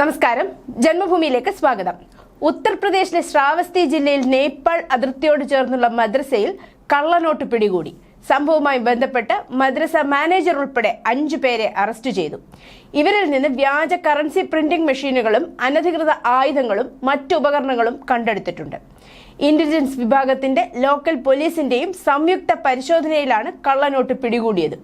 നമസ്കാരം. ജന്മഭൂമിയിലേക്ക് സ്വാഗതം. ഉത്തർപ്രദേശിലെ ശ്രാവസ്തി ജില്ലയിൽ നേപ്പാൾ അതിർത്തിയോട് ചേർന്നുള്ള മദ്രസയിൽ കള്ളനോട്ട് പിടികൂടി. സംഭവവുമായി ബന്ധപ്പെട്ട് മദ്രസ മാനേജർ ഉൾപ്പെടെ അഞ്ചു പേരെ അറസ്റ്റ് ചെയ്തു. ഇവരിൽ നിന്ന് വ്യാജ കറൻസി പ്രിന്റിംഗ് മെഷീനുകളും അനധികൃത ആയുധങ്ങളും മറ്റു ഉപകരണങ്ങളും കണ്ടെടുത്തിട്ടുണ്ട്. ഇന്റലിജൻസ് വിഭാഗത്തിന്റെ ലോക്കൽ പോലീസിന്റെയും സംയുക്ത പരിശോധനയിലാണ് കള്ളനോട്ട് പിടികൂടിയത്.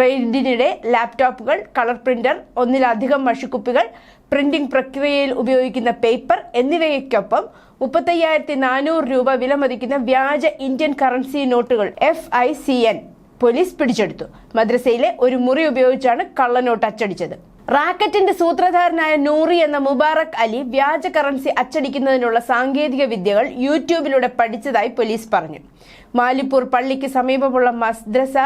റെയ്ഡിനിടെ ലാപ്ടോപ്പുകൾ കളർ പ്രിന്റർ ഒന്നിലധികം മഷിക്കുപ്പികൾ പ്രിന്റിംഗ് പ്രക്രിയയിൽ ഉപയോഗിക്കുന്ന പേപ്പർ എന്നിവയ്ക്കൊപ്പം മുപ്പത്തയ്യായിരത്തി നാനൂറ് രൂപ വിലമതിക്കുന്ന വ്യാജ ഇന്ത്യൻ കറൻസി നോട്ടുകൾ F I C N police പിടിച്ചെടുത്തു. മദ്രസയിലെ ഒരു മുറി ഉപയോഗിച്ചാണ് കള്ളനോട്ട് അച്ചടിച്ചത്. റാക്കറ്റിന്റെ സൂത്രധാരനായ നൂറി എന്ന മുബാറക് അലി വ്യാജ കറൻസി അച്ചടിക്കുന്നതിനുള്ള സാങ്കേതിക വിദ്യകൾ യൂട്യൂബിലൂടെ പഠിച്ചതായി പോലീസ് പറഞ്ഞു. മാലിപ്പൂർ പള്ളിക്ക് സമീപമുള്ള മദ്രസ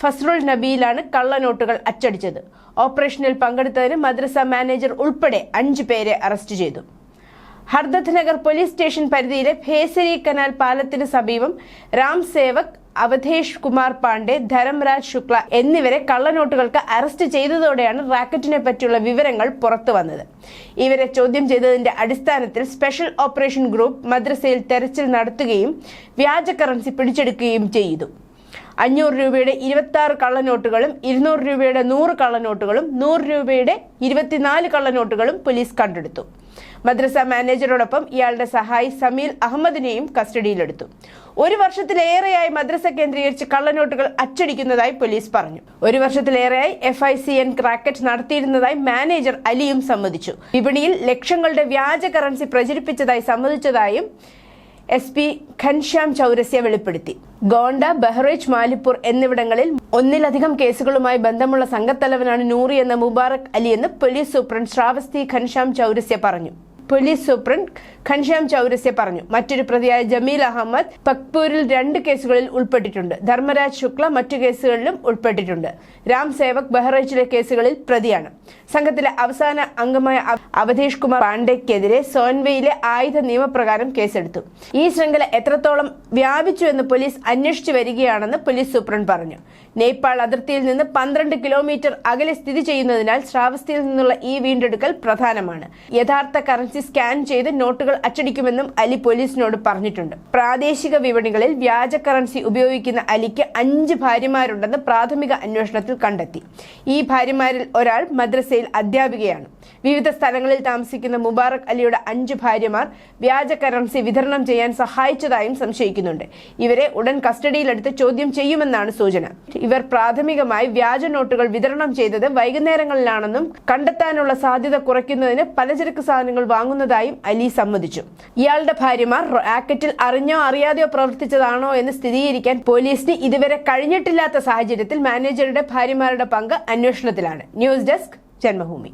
ഫസ്റുൽ നബിയിലാണ് കള്ളനോട്ടുകൾ അച്ചടിച്ചത്. ഓപ്പറേഷനിൽ പങ്കെടുത്തതിന് മദ്രസ മാനേജർ ഉൾപ്പെടെ അഞ്ചു പേരെ അറസ്റ്റ് ചെയ്തു. ഹർദത്ത് നഗർ പോലീസ് സ്റ്റേഷൻ പരിധിയിലെ ഭേസരി കനാൽ പാലത്തിന് സമീപം രാം സേവക് അവധേഷ് കുമാർ പാണ്ഡെ ധരംരാജ് ശുക്ല എന്നിവരെ കള്ളനോട്ടുകൾക്ക് അറസ്റ്റ് ചെയ്തതോടെയാണ് റാക്കറ്റിനെ പറ്റിയുള്ള വിവരങ്ങൾ പുറത്തു വന്നത്. ഇവരെ ചോദ്യം ചെയ്തതിന്റെ അടിസ്ഥാനത്തിൽ സ്പെഷ്യൽ ഓപ്പറേഷൻ ഗ്രൂപ്പ് മദ്രസയിൽ തെരച്ചിൽ നടത്തുകയും വ്യാജ കറൻസി പിടിച്ചെടുക്കുകയും ചെയ്തു. അഞ്ഞൂറ് രൂപയുടെ ഇരുപത്തി കള്ളനോട്ടുകളും ഇരുന്നൂറ് രൂപയുടെ നൂറ് കള്ളനോട്ടുകളും നൂറ് രൂപയുടെ ഇരുപത്തിനാല് കള്ളനോട്ടുകളും പോലീസ് കണ്ടെടുത്തു. മദ്രസ മാനേജറോടൊപ്പം ഇയാളുടെ സഹായി സമീൽ അഹമ്മദിനെയും കസ്റ്റഡിയിലെടുത്തു. ഒരു വർഷത്തിലേറെയായി മദ്രസ കേന്ദ്രീകരിച്ച് കള്ളനോട്ടുകൾ അച്ചടിക്കുന്നതായി പോലീസ് പറഞ്ഞു. ഒരു വർഷത്തിലേറെയായി എഫ് ഐ സി എൻ ക്രാക്കറ്റ് നടത്തിയിരുന്നതായി മാനേജർ അലിയും സമ്മതിച്ചു. വിപണിയിൽ ലക്ഷങ്ങളുടെ വ്യാജ കറൻസി പ്രചരിപ്പിച്ചതായി സമ്മതിച്ചതായും എസ് പി ഘൻശ്യാം ചൗരസ്യ വെളിപ്പെടുത്തി. ഗോണ്ട ബഹ്റൈച്ച് മാലിപ്പൂർ എന്നിവിടങ്ങളിൽ ഒന്നിലധികം കേസുകളുമായി ബന്ധമുള്ള സംഘത്തലവനാണ് നൂറി എന്ന മുബാറക് അലി എന്ന് പോലീസ് സൂപ്രണ്ട് ശ്രാവസ്തി ഘൻശ്യാം ചൗരസ്യ പറഞ്ഞു. പോലീസ് സൂപ്രണ്ട് ഖൻഷ്യാം ചൗരസ്യ പറഞ്ഞു. മറ്റൊരു പ്രതിയായ ജമീൽ അഹമ്മദ് പക്പൂരിൽ രണ്ട് കേസുകളിൽ ഉൾപ്പെട്ടിട്ടുണ്ട്. ധർമ്മരാജ് ശുക്ല മറ്റു കേസുകളിലും ഉൾപ്പെട്ടിട്ടുണ്ട്. രാം സേവക് ബഹ്റൈച്ചിലെ കേസുകളിൽ പ്രതിയാണ്. സംഘത്തിലെ അവസാന അംഗമായ അവധീഷ് കുമാർ പാണ്ഡെക്കെതിരെ സോൻവയിലെ ആയുധ നിയമപ്രകാരം കേസെടുത്തു. ഈ ശൃംഖല എത്രത്തോളം വ്യാപിച്ചു എന്ന് പോലീസ് അന്വേഷിച്ചു വരികയാണെന്ന് പോലീസ് സൂപ്രണ്ട് പറഞ്ഞു. നേപ്പാൾ അതിർത്തിയിൽ നിന്ന് പന്ത്രണ്ട് കിലോമീറ്റർ അകലെ സ്ഥിതി ചെയ്യുന്നതിനാൽ ശ്രാവസ്തിയിൽ നിന്നുള്ള ഈ വീണ്ടെടുക്കൽ പ്രധാനമാണ്. യഥാർത്ഥ കറൻസി സ്കാൻ ചെയ്ത് നോട്ടുകൾ അച്ചടിക്കുമെന്നും അലി പോലീസിനോട് പറഞ്ഞിട്ടുണ്ട്. പ്രാദേശിക വിപണികളിൽ വ്യാജ കറൻസി ഉപയോഗിക്കുന്ന അലിക്ക് അഞ്ച് ഭാര്യമാരുണ്ടെന്ന് പ്രാഥമിക അന്വേഷണത്തിൽ കണ്ടെത്തി. ഈ ഭാര്യമാരിൽ ഒരാൾ മദ്രസയിൽ അധ്യാപികയാണ്. വിവിധ സ്ഥലങ്ങളിൽ താമസിക്കുന്ന മുബാറക് അലിയുടെ അഞ്ച് ഭാര്യമാർ വ്യാജ കറൻസി വിതരണം ചെയ്യാൻ സഹായിച്ചതായും സംശയിക്കുന്നുണ്ട് ഇവരെ ഉടൻ കസ്റ്റഡിയിലെടുത്ത് ചോദ്യം ചെയ്യുമെന്നാണ് സൂചന. ഇവർ പ്രാഥമികമായി വ്യാജ നോട്ടുകൾ വിതരണം ചെയ്തത് വൈകുന്നേരങ്ങളിലാണെന്നും കണ്ടെത്താനുള്ള സാധ്യത കുറയ്ക്കുന്നതിന് പലചരക്ക് സാധനങ്ങൾ വാങ്ങുന്നതായും അലി സമ്മതിച്ചു. ഇയാളുടെ ഭാര്യമാർ റാക്കറ്റിൽ അറിഞ്ഞോ അറിയാതെയോ പ്രവർത്തിച്ചതാണോ എന്ന് സ്ഥിരീകരിക്കാൻ പോലീസിന് ഇതുവരെ കഴിഞ്ഞിട്ടില്ലാത്ത സാഹചര്യത്തിൽ മാനേജറുടെ ഭാര്യമാരുടെ പങ്ക് അന്വേഷണത്തിലാണ്. News desk Janmabhumi.